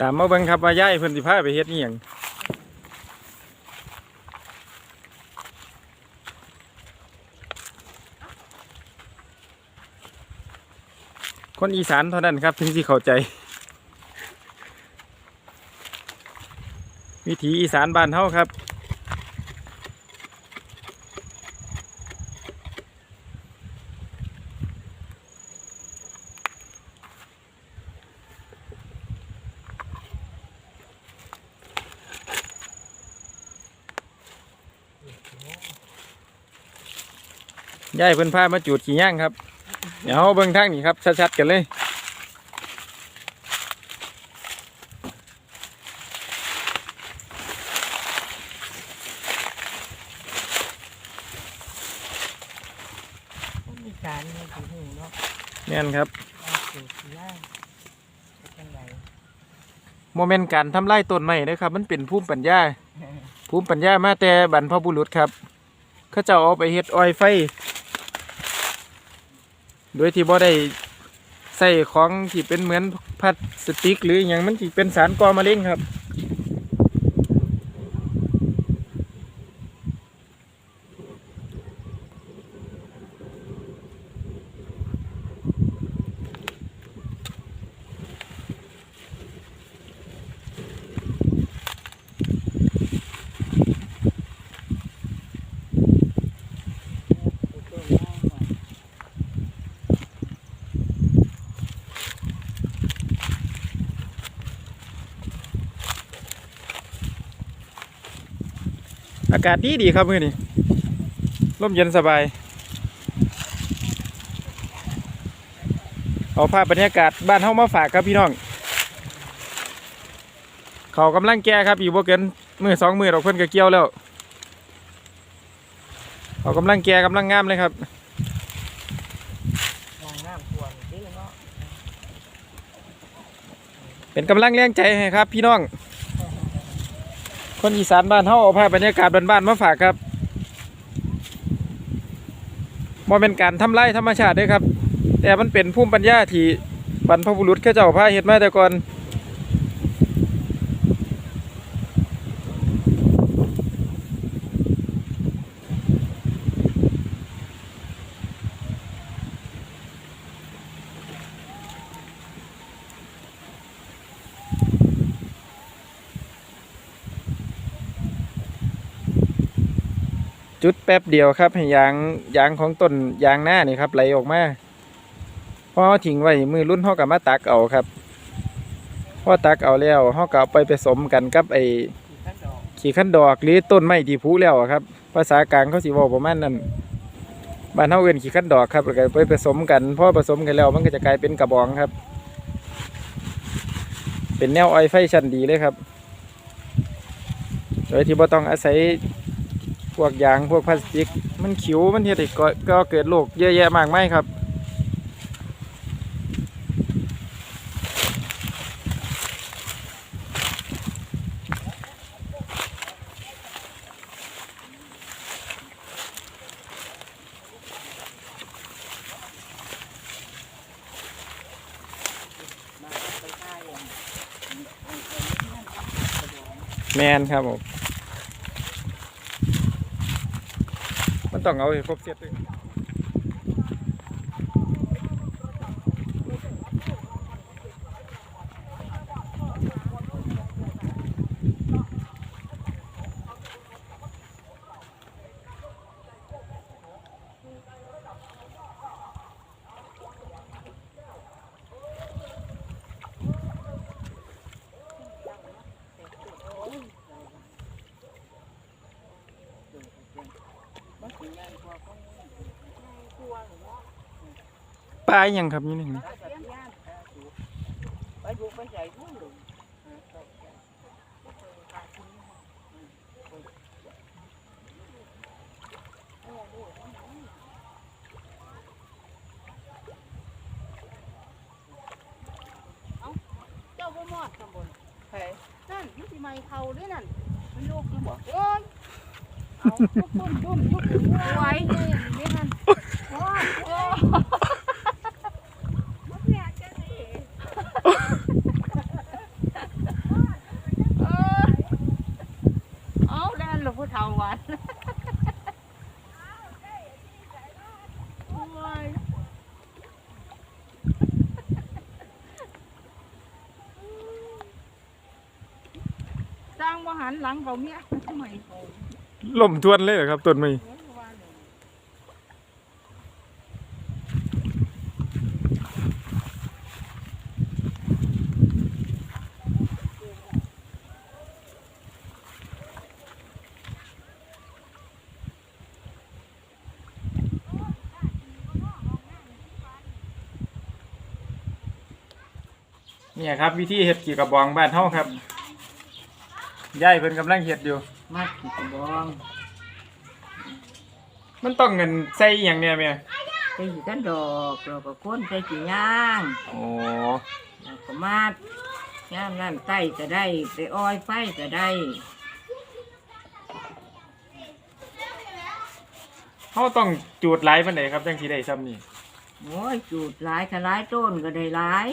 ตามมาเบิ่งครับว่าย่ายเพิ่นสิพาไปเฮ็ดอีหยังคนอีสานเท่านั้นครับถึงสิเข้าใจ วิถีอีสานบ้านเฮาครับ ยายเพิ่นพามาจุดขี่ย่างครับ เดี๋ยวเราเบิ่งทางนี้ครับ ชัดๆกันเลย คนอีสานนี่สิหูเนาะแม่นครับเอาสูตรย่างเป็นจังไดโมเมนต์การทำลายต้นไม้นะครับ มันเป็นภูมิปัญญา ภูมิปัญญามาแต่บรรพบุรุษครับ เขาเจ้าเอาไปเฮ็ดออยไฟ โดยที่บ่ได้ใส่ของที่เป็นเหมือนพลาสติก หรืออย่างมันที่เป็นสารก่อมะเร็งครับ อากาศดีดีครับมื้อนี้ร่มเย็นสบาย เอาภาพบรรยากาศบ้านเฮามาฝากครับพี่น้อง เขากำลังแก่ครับอยู่บ่เกินมือสองมือดอกเพิ่นก็เกี่ยวแล้วเขากำลังแก่กำลังงามเลยครับเนาะเป็นกำลังแรงใจให้ครับพี่น้อง คนอีสานบ้านเฮาเอาภาพบรรยากาศบ้านๆมาฝากครับมันเป็นการทำลายธรรมชาติด้วยครับ แต่มันเป็นภูมิปัญญาที่บรรพบุรุษเขาเจ้าพาเฮ็ดมาแต่ก่อน จุดแป๊บเดียวครับให้ยางยางของต้นยางหน้านี่ครับไหลออกมาพอเราทิ้งไว้มือรุ่นเขากับมาตักเอาครับพอตักเอาแล้วเขาก็เอาไปผสมกันกับไอขี่ขั้นดอกหรือต้นไม้ที่พุแล้วครับ ภาษากลางเขาสิบอกประมาณนั้นบ้านเฮาเอิ้นขี้ขันดอกครับแล้วก็ไปผสมกันพอผสมกันแล้วมันก็จะกลายเป็นกระบองครับ เป็นแนวอ้อยไฟชั้นดีเลยครับโดยที่บ่ต้องอาศัย วกยางพวกพลาสติก มันขิวมันเฮ็ดให้ก็เกิดโรคเยอะแยะมากมายครับ แมนครับผม มันต้องเอาให้ครบเซตเลย ปลาอหยังครับนี่หนึ่งไปดูไปใหญ่ทุกเจ้าบ่มอดข้างบนเฮ้ยนั่นอยุติไมเขาด้วยนั่นมันลูกอยู่บ่โอ้ย ไว้นี่มันโอ้โหเอาด้านหลวงพ่อเทาวันสร้างวหันหลังเขาเนี่ยทำไม ล่มทวนเลยเหรอครับต้นไม้เนี่ยครับ วิธีเฮ็ดกี่กระบองบ้านเฮาครับ ยายเพิ่นกำลังเฮ็ดอยู่มัดกี่กระบองมันต้องเงินใส่อหย่างเนี่ยแม่ใส่กี่กันดอกเราก็ก้นใส่กี่ย่างโอ้แล้วก็มัดย่ามนั่นไต้ก็ได้ ไปอ้อยไฟก็ได้เฮาต้องจูดหลายปานใดครับจังสิได้ซ้ำนี่โอ้ยจูดหลายถ้าหลายต้นก็ได้หลาย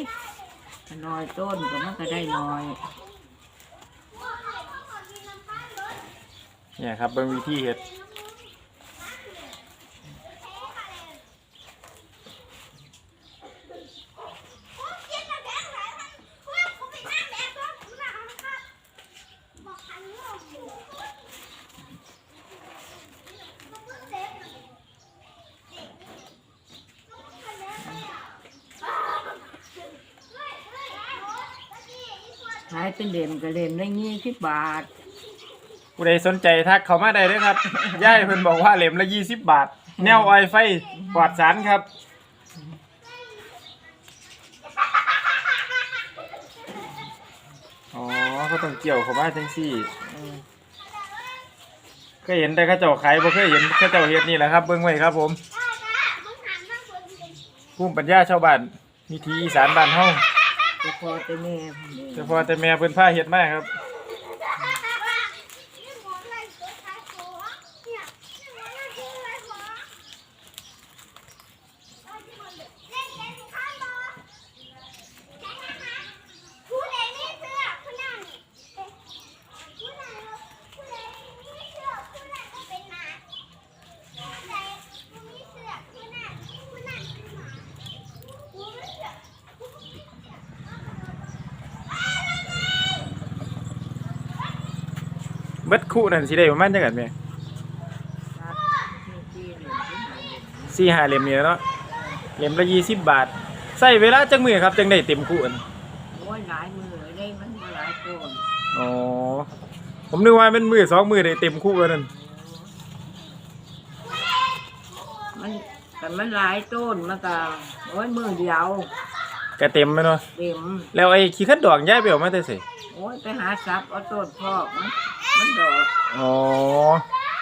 ถ้าน้อยต้นก็มันก็ได้น้อย เนี่ยครับเบิ่งวิธีเฮ็ดขายเป็นเหลี่ยมก็เหลี่ยมได้ยี่สิบบาท ผู้ใดสนใจทักเข้ามาได้เด้อครับยายเพิ่นบอกว่าเหล็มละ20บาท แนวไอไฟปลอดสารครับ อ๋อเขาต้องเกี่ยวเข้ามาจังซี่เออเคยเห็นแต่เขาเจ้าขายบ่เคยเห็นเขาเจ้าเฮ็ดนี่แหละครับ เบิ่งไว้ครับผมภูมิปัญญาชาวบ้านวิถีอีสานบ้านเฮาแต่พอแต่แม่พุ่นเด้แต่พอแต่แม่เพิ่นพาเฮ็ดมาครับ ดคู่นั่นสิได้ประมาณจังกันแม่ครับที่ที่เหลี่ยมที่หาเหลี่ยมสี่ห้าเหลี่ยมนี่แหล้วเนาะเหลี่ยมละ20บาทใช้เวลาจังมื้อครับจังได้เต็มคู่อันโอ้ยหลายมือได้มันบ่หลายต้นอ๋อผมนึกว่าเป็นมือสองมือได้เต็มคู่กันนั่นมันแต่มันหลายต้นมันก็โอ้ยมือเดียว ก็เต็มไหมเนาะเต็มแล้วไอ้ขี้ขัดดอกย้ายไปออกมาแต่ไสโอ้ยไปหาซับเอาต้นพอกมันมันดอกอ๋อ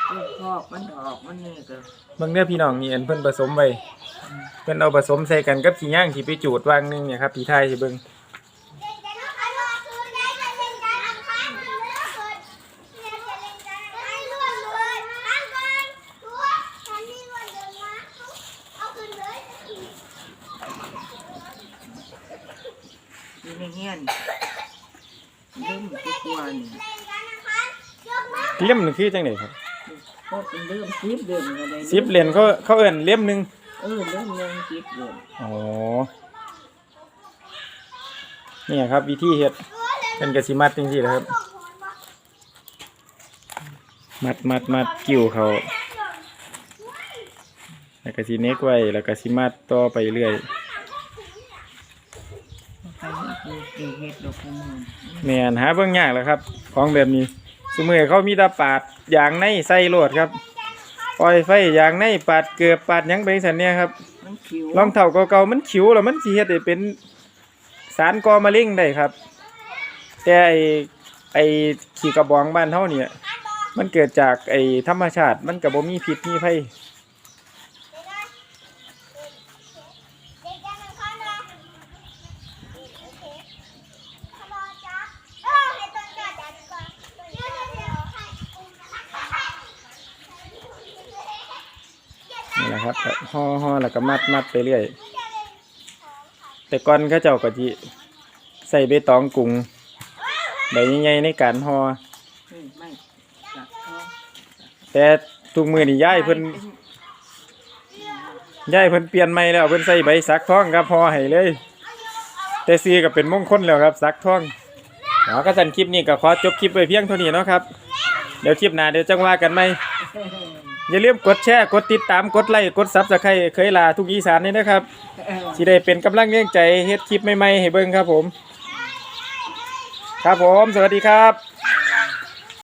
ต้นพอกมันดอกมันนี่ก็เบิ่งเด้อพี่น้องนี่อันเพิ่นผสมไว้เพิ่นเอาผสมใส่กันกับขี้ย่างที่ไปจูดวางหนึงเนี่ยครับพี่ไทยสิเบิ่ง เงี้ยนเริ่มทุกวันเล่มหนึงคือจังไดครับก็เป็นเริ่มสิบเดือนก็ได้สิบเหรียญเขาเขาเอิ้นเล่มหนึงเออเริ่มหนึ่งสิบเดือนอ๋อเนี่ยครับ วิธีเฮ็ดเป็นกะสิมัดจังซี่แหละครับ มัดมัดมัดกิ้วเขาแล้วก็สิเน็กไว้แล้วก็สิมัดต่อไปเรื่อยใครไม่ป ลูกเดี๋ยวเฮ็ดดอกกุมารแม่นหาเบิ่งยากแหล้วครับ ของแบบนี้สมือเขามีแตาปาดยางในใส่โลดครับปล่อยไฟยางในปาดเกือบปาดหยังไปสันเนี่ยครับ มันคิวรองเท้าเก่าๆมันขิวแล้วมันสิเฮ็ดให้เป็นสารก่อมะเร็งได้ครับ แต่ไอไอขี้กระบองบ้านเฮาเนี่ย มันเกิดจากไอธรรมชาติมันก็บ่มีพิษมีภัย นี่แห่อห่อแล้วก็มัดมัดไปเรื่อย แต่ก่อนเขาเจ้าก็จิใส่ใบตองกรุงใบใหญ่ๆในการห่อไม่จับท้องแต่ทุกมือนี่ย้ายเพิ่นย้ายเพิ่นเปลี่ยนใหม่แล้วเพิ่นใส่ใบสักทองครับห่อให้เลย แต่ซื้อก็เป็นมงคลแล้วครับสักทองเเอาก็สันคลิปนี้ก็ขอจบคลิปไว้เพียงเท่านี้เนาะครับเดี๋ยวคลิปหน้าเดี๋ยวจังว่ากันไหมอ ย่าลืมกดแชร์กดติดตามกดไลค์กดซับสไครต์เคยลาทุกอีสานนี่นะครับเออสิได้เป็นกำลังเลี้ยงใจเฮ็ดคลิปใหม่ๆให้เบิ่งครับผม ครับผม สวัสดีครับ